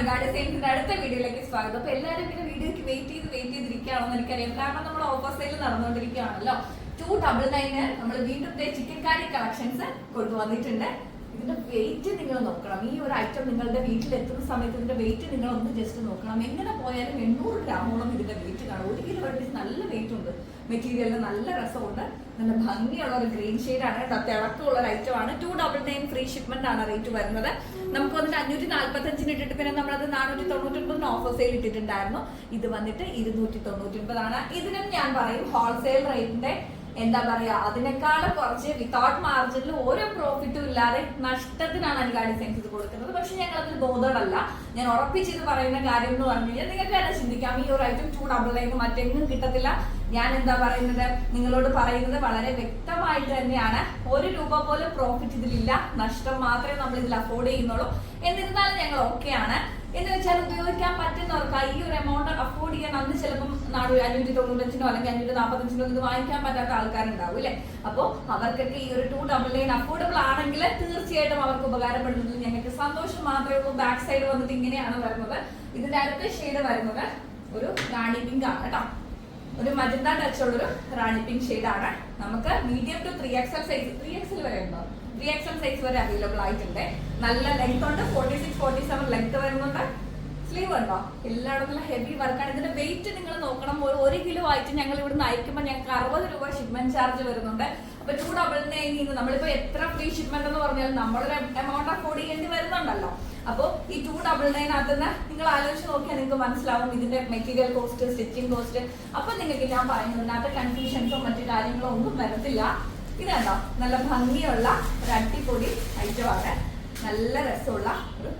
മലനാട് സെയിൽസിന്റെ അടുത്ത വീഡിയോയിലേക്ക് സ്വാഗതം. അപ്പൊ എല്ലാവരും ഇങ്ങനെ വീഡിയോക്ക് വെയിറ്റ് ചെയ്ത് വെയിറ്റ് ചെയ്തിരിക്കുകയാണെന്ന് എനിക്കറിയാം. കാരണം നമ്മൾ ഓഫർ സെയിൽ നടന്നുകൊണ്ടിരിക്കുകയാണല്ലോ. ടു ഡബിൾ നയന് നമ്മൾ വീണ്ടും ചിക്കൻ കാരി കളക്ഷൻസ് കൊണ്ടുവന്നിട്ടുണ്ട്. ഇതിന്റെ വെയിറ്റ് നിങ്ങൾ നോക്കണം. ഈ ഒരു ഐറ്റം നിങ്ങളുടെ വീട്ടിൽ എത്തുന്ന സമയത്ത് ഇതിന്റെ വെയിറ്റ് നിങ്ങൾ ഒന്ന് ജസ്റ്റ് നോക്കണം. എങ്ങനെ പോയാലും എണ്ണൂറ് ഗ്രാമോളം ഇതിന്റെ വെയിറ്റ് കാണും. ഒരു കിലോ നല്ല വെയിറ്റ് ഉണ്ട്. മെറ്റീരിയലിന് നല്ല രസമുണ്ട്. നല്ല ഭംഗിയുള്ള ഒരു ഗ്രീൻ ഷെയ്ഡാണ് കേട്ടോ തിളക്കമുള്ള ഒരു ആണ്. Two double nine free shipment ആണ് റേറ്റ് വരുന്നത്. നമുക്ക് വന്നിട്ട് അഞ്ഞൂറ്റി നാല്പത്തി അഞ്ചിന് ഇട്ടിട്ട് പിന്നെ നമ്മളത് നാനൂറ്റി തൊണ്ണൂറ്റി ഒൻപതിന് ഓഫർ സെയിൽ ഇട്ടിട്ടുണ്ടായിരുന്നു. ഇത് വന്നിട്ട് ഇരുന്നൂറ്റി തൊണ്ണൂറ്റി ഒൻപതാണ് ഇതിനും ഞാൻ പറയും ഹോൾസെയിൽ റേറ്റിന്റെ എന്താ പറയാ അതിനേക്കാളും കുറച്ച് വിത്തൗട്ട് മാർജിനിൽ ഓരോ പ്രോഫിറ്റും ഇല്ലാതെ നഷ്ടത്തിനാണ് അനുകാ ഡിസൈൻസ് ഇത് കൊടുക്കുന്നത്. പക്ഷെ ഞങ്ങൾ അതിൽ ബോധമല്ല ഞാൻ ഉറപ്പിച്ചിത് പറയുന്ന കാര്യം എന്ന് പറഞ്ഞു കഴിഞ്ഞാൽ നിങ്ങൾക്ക് തന്നെ ചിന്തിക്കാം. ഈ ഒരു ഐറ്റം ടു ഡബിൾ നയൻ മറ്റെങ്ങും കിട്ടത്തില്ല. ഞാൻ എന്താ പറയുന്നത്? നിങ്ങളോട് പറയുന്നത് വളരെ വ്യക്തമായിട്ട് തന്നെയാണ്. ഒരു രൂപ പോലും പ്രോഫിറ്റ് ഇതിലില്ല. നഷ്ടം മാത്രമേ നമ്മൾ ഇതിൽ അഫോർഡ് ചെയ്യുന്നുള്ളൂ. എന്നിരുന്നാലും ഞങ്ങൾ ഓക്കെയാണ് എന്ന് വെച്ചാൽ ഉപയോഗിക്കാൻ പറ്റുന്നവർക്ക് ഈ ഒരു എമൗണ്ട് അഫോർഡ് ചെയ്യാൻ അന്ന് ചിലപ്പം നാട് അഞ്ഞൂറ്റി തൊണ്ണൂറ്റഞ്ചിനോ അല്ലെങ്കിൽ അഞ്ഞൂറ്റി നാൽപ്പത്തഞ്ചിനോ ഇത് വാങ്ങിക്കാൻ പറ്റാത്ത ആൾക്കാരുണ്ടാവും അല്ലേ? അപ്പോൾ അവർക്കൊക്കെ ഈ ഒരു ടു ഡബിൾ നയൻ അഫോർഡബിൾ ആണെങ്കിൽ തീർച്ചയായിട്ടും അവർക്ക് ഉപകാരപ്പെടുന്നത് ഞങ്ങൾക്ക് സന്തോഷം മാത്രമേ ഉള്ളൂ. ബാക്ക് സൈഡ് വന്നിട്ട് ഇങ്ങനെയാണ് വരുന്നത്. ഇതിന്റെ അടുത്ത ഷെയ്ഡ് വരുന്നത് ഒരു റാണി പിങ്ക് ആണ് കേട്ടോ. ഒരു മജന്ത ടച്ച് ഉള്ളൊരു റാണി പിങ്ക് ആണ്. നമുക്ക് medium two three XL size three XL വരെ ഉണ്ടോ? ത്രീ എക്സൽ സൈസ് വരെ അവൈലബിൾ ആയിട്ടുണ്ട്. നല്ല ലെങ്ത് ഉണ്ട്. Forty six forty seven length വരുന്നുണ്ട്. സ്ലീവ് ഉണ്ടോ? എല്ലായിടത്തും ഹെവി വർക്കാണ് ഇതിന്റെ വെയിറ്റ് നിങ്ങൾ നോക്കണം. ഒരു കിലോ ആയിട്ട് ഞങ്ങൾ ഇവിടുന്ന് അയക്കുമ്പോൾ ഞങ്ങൾക്ക് അറുപത് രൂപ ഷിപ്മെന്റ് ചാർജ് വരുന്നുണ്ട്. അപ്പൊ ടു ഡബിൾ നയൻ നമ്മളിപ്പോ എത്ര ഫ്രീ ഷിപ്മെന്റ് എന്ന് പറഞ്ഞാൽ നമ്മളൊരു എമൗണ്ട് അഫോർഡ് ചെയ്യേണ്ടി വരുന്നുണ്ടല്ലോ. അപ്പോൾ ഈ ടു ഡബിൾ നയൻ അകത്തുനിന്ന് നിങ്ങൾ ആലോചിച്ച് നോക്കിയാൽ നിങ്ങൾക്ക് മനസ്സിലാവും ഇതിന്റെ മെറ്റീരിയൽ കോസ്റ്റ് സ്റ്റിച്ചിങ് കോസ്റ്റ് അപ്പൊ നിങ്ങൾക്ക് ഞാൻ പറയുന്നതിനകത്ത് കൺഫ്യൂഷൻസോ മറ്റു കാര്യങ്ങളോ ഒന്നും വരത്തില്ല. ഇത് കണ്ടോ? നല്ല ഭംഗിയുള്ള ഒരു അടിപൊളി ഐറ്റമാണ് നല്ല രസമുള്ള ഒരു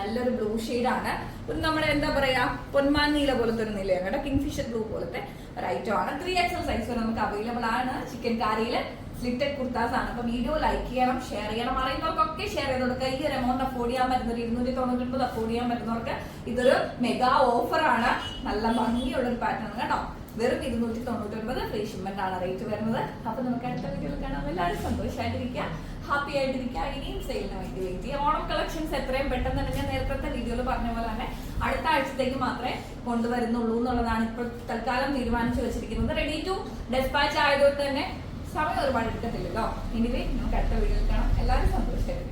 നല്ലൊരു ബ്ലൂ ആണ്. ഒരു നമ്മുടെ എന്താ പറയാ പൊന്മാൻ നീല പോലത്തെ ഒരു നിലയാണ് കേട്ടോ. കിങ്ഫിഷർ ബ്ലൂ പോലത്തെ ഒരു ഐറ്റം ആണ്. ത്രീ എക്സൽ സൈസ് വരെ നമുക്ക് അവൈലബിൾ ആണ്. ചിക്കൻ കാരിയിൽ സ്ലിറ്റഡ് കുർത്താസ് ആണ്. അപ്പൊ വീഡിയോ ലൈക്ക് ചെയ്യണം ഷെയർ ചെയ്യണം. അറിയുന്നവർക്കൊക്കെ ഷെയർ ചെയ്ത് കൊടുക്കുക. ഈ ഒരു എമൗണ്ട് അഫോർഡ് ചെയ്യാൻ പറ്റുന്ന ഒരു ഇരുന്നൂറ്റി തൊണ്ണൂറ്റി ഒൻപത് അഫോർഡ് ചെയ്യാൻ പറ്റുന്നവർക്ക് ഇതൊരു മെഗാ ഓഫർ ആണ്. നല്ല ഭംഗിയുള്ള ഒരു പാറ്റേൺ കേട്ടോ. വെറും ഇരുന്നൂറ്റി തൊണ്ണൂറ്റി ഒൻപത് ഫ്രീ ഷിപ്മെന്റ് ആണ് റേറ്റ് വരുന്നത്. അപ്പൊ നമുക്ക് അടുത്ത വീഡിയോയിൽ കാണാം. എല്ലാവരും സന്തോഷമായിട്ടിരിക്കുക ഹാപ്പി ആയിട്ടിരിക്കുക ഇനിയും സെയിലിന് വേണ്ടി വെയിറ്റ് ചെയ്യുക. ഓണം കളക്ഷൻസ് എത്രയും പെട്ടെന്ന് തന്നെ നേരത്തെ വീഡിയോയിൽ പറഞ്ഞ പോലെ തന്നെ അടുത്ത ആഴ്ചത്തേക്ക് മാത്രമേ കൊണ്ടുവരുന്നുള്ളൂ എന്നുള്ളതാണ് ഇപ്പോൾ തൽക്കാലം തീരുമാനിച്ചു വെച്ചിരിക്കുന്നത്. റെഡി ടു ഡെസ്പാച്ച് ആയതുകൊണ്ട് തന്നെ സമയം ഒരുപാട് എടുക്കത്തില്ലല്ലോ. ഇനി നമുക്ക് അടുത്ത വീഡിയോയിൽ കാണാം. എല്ലാവരും സന്തോഷമായിട്ട്